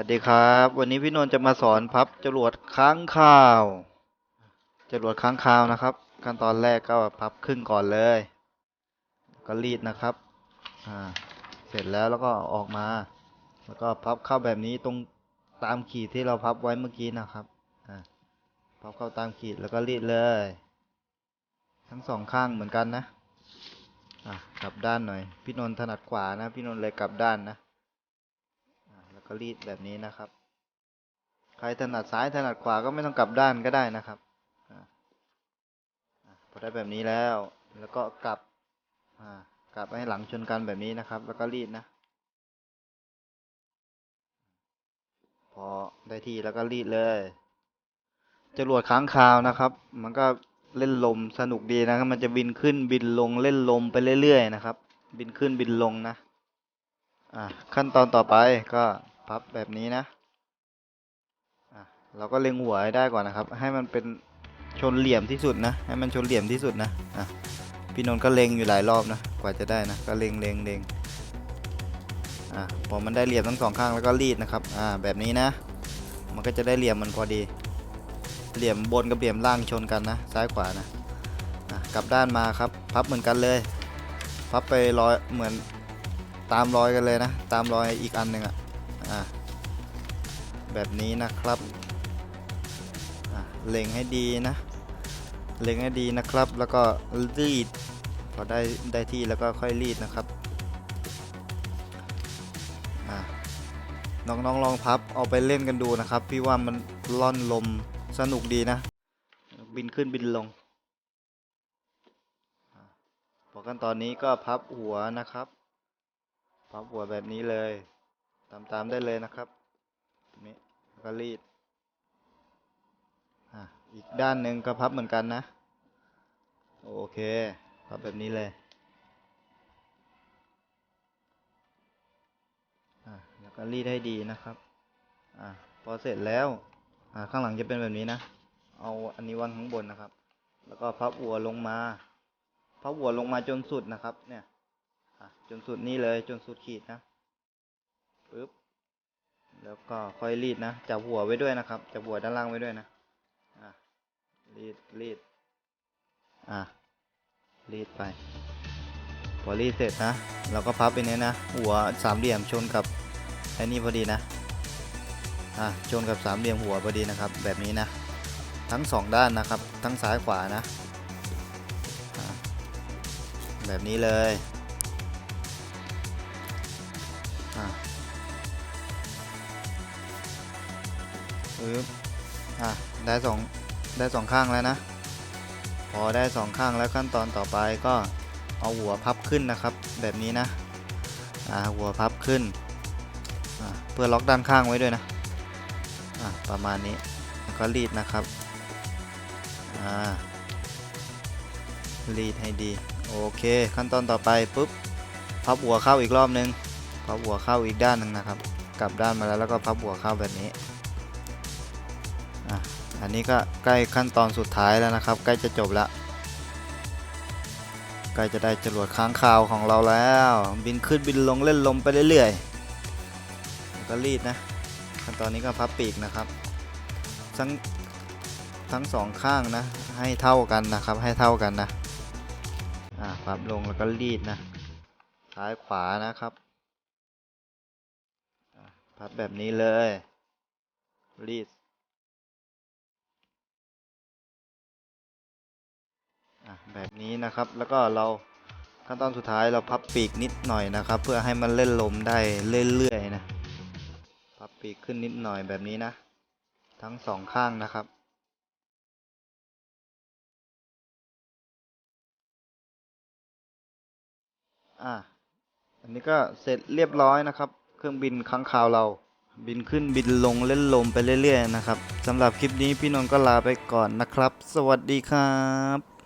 สวัสดีครับ วันนี้พี่นนท์จะมาสอนพับจรวดค้างคาวจรวดค้างคาวนะครับ ขั้นตอนแรกก็พับครึ่งก่อนเลย ก็รีดนะครับอ่าเสร็จแล้วแล้วก็ออกมา แล้วก็พับเข้าแบบนี้ตรงตามขีดที่เราพับไว้เมื่อกี้นะครับอ่าพับเข้าตามขีดแล้วก็รีดเลย ทั้งสองข้างเหมือนกันนะอะกลับด้านหน่อย พี่นนท์ถนัดขวานะ พี่นนท์เลยกลับด้านนะ ก็รีดแบบนี้นะครับ ใครถนัดซ้ายถนัดขวาก็ไม่ต้องกลับด้านก็ได้นะครับอพอได้แบบนี้แล้ว แล้วก็กลับกลับให้หลังชนกันแบบนี้นะครับ แล้วก็รีดนะ พอได้ที่แล้วก็รีดเลยจรวดค้างคาวนะครับ มันก็เล่นลมสนุกดีนะครับ มันจะบินขึ้นบินลงเล่นลมไปเรื่อยๆนะครับ บินขึ้นบินลงนะ อะขั้นตอนต่อไปก็ พับแบบนี้นะอะเราก็เล็งหัวให้ได้ก่อนนะครับ ให้มันเป็นชนเหลี่ยมที่สุดนะ ให้มันชนเหลี่ยมที่สุดนะอะพี่นนท์ก็เล็งอยู่หลายรอบนะ กว่าจะได้นะ ก็เล็งเล็งเล็งอะพอมันได้เหลี่ยมทั้งสองข้างแล้วก็รีดนะครับ อ่า แบบนี้นะ มันก็จะได้เหลี่ยมมันพอดี เหลี่ยมบนกับเหลี่ยมล่างชนกันนะ ซ้ายขวานะอะกลับด้านมาครับ พับเหมือนกันเลย พับไปร้อยเหมือนตามรอยกันเลยนะ ตามรอยอีกอันหนึ่งอะ อะแบบนี้นะครับอะเล็งให้ดีนะ เล็งให้ดีนะครับ แล้วก็รีดพอได้ได้ที่แล้วก็ค่อยรีดนะครับอะน้องๆลองพับเอาไปเล่นกันดูนะครับ พี่ว่ามันล่อนลมสนุกดีนะ บินขึ้นบินลงอะพอขั้นตอนนี้ก็พับหัวนะครับ พับหัวแบบนี้เลย ตามตามได้เลยนะครับแบบนี้แล้วก็รีดอะอีกด้านหนึ่งก็พับเหมือนกันนะ โอเค พับแบบนี้เลยอะแล้วก็รีดให้ดีนะครับอะพอเสร็จแล้วอะข้างหลังจะเป็นแบบนี้นะ เอาอันนี้วางข้างบนนะครับ แล้วก็พับหัวลงมา พับหัวลงมาจนสุดนะครับ เนี่ยอะจนสุดนี้เลยจนสุดขีดนะ ปึ๊บแล้วก็ค่อยรีดนะจับหัวไว้ด้วยนะครับจับหัวด้านล่างไว้ด้วยนะอะรีดรีดอะรีดไป พอรีดเสร็จนะเราก็พับไปเนี้ยนะหัวสามเหลี่ยมชนกับไอ้นี่พอดีนะอะชนกับสามเหลี่ยมหัวพอดีนะครับ แบบนี้นะ ทั้งสองด้านนะครับ ทั้งซ้ายขวานะอะแบบนี้เลยอะ ปึ๊บอะได้สองได้สองข้างแล้วนะ พอได้สองข้างแล้วขั้นตอนต่อไปก็เอาหัวพับขึ้นนะครับ แบบนี้นะอ่าหัวพับขึ้นอ่าเพื่อล็อกด้านข้างไว้ด้วยนะอ่าประมาณนี้แล้วก็รีดนะครับอ่ารีดให้ดีโอเค ขั้นตอนต่อไปปุ๊บพับหัวเข้าอีกรอบนึงพับหัวเข้าอีกด้านหนึ่งนะครับ กลับด้านมาแล้วแล้วก็พับหัวเข้าแบบนี้ อันนี้ก็ใกล้ขั้นตอนสุดท้ายแล้วนะครับ ใกล้จะจบละใกล้จะได้จรวดค้างคาวของเราแล้ว บินขึ้นบินลงเล่นลมไปเรื่อยๆแล้วก็รีดนะ ขั้นตอนนี้ก็พับปีกนะครับ ทั้งทั้งสองข้างนะ ให้เท่ากันนะครับ ให้เท่ากันนะอ่าพับลงแล้วก็รีดนะ ซ้ายขวานะครับพับแบบนี้เลยรีด แบบนี้นะครับ แล้วก็เราขั้นตอนสุดท้ายเราพับปีกนิดหน่อยนะครับ เพื่อให้มันเล่นลมได้เรื่อยๆนะ พับปีกขึ้นนิดหน่อยแบบนี้นะ ทั้งสองข้างนะครับอะอันนี้ก็เสร็จเรียบร้อยนะครับ เครื่องบินค้างคาวเรา บินขึ้นบินลงเล่นลมไปเรื่อยๆนะครับสำหรับคลิปนี้พี่นนท์ก็ลาไปก่อนนะครับ สวัสดีครับ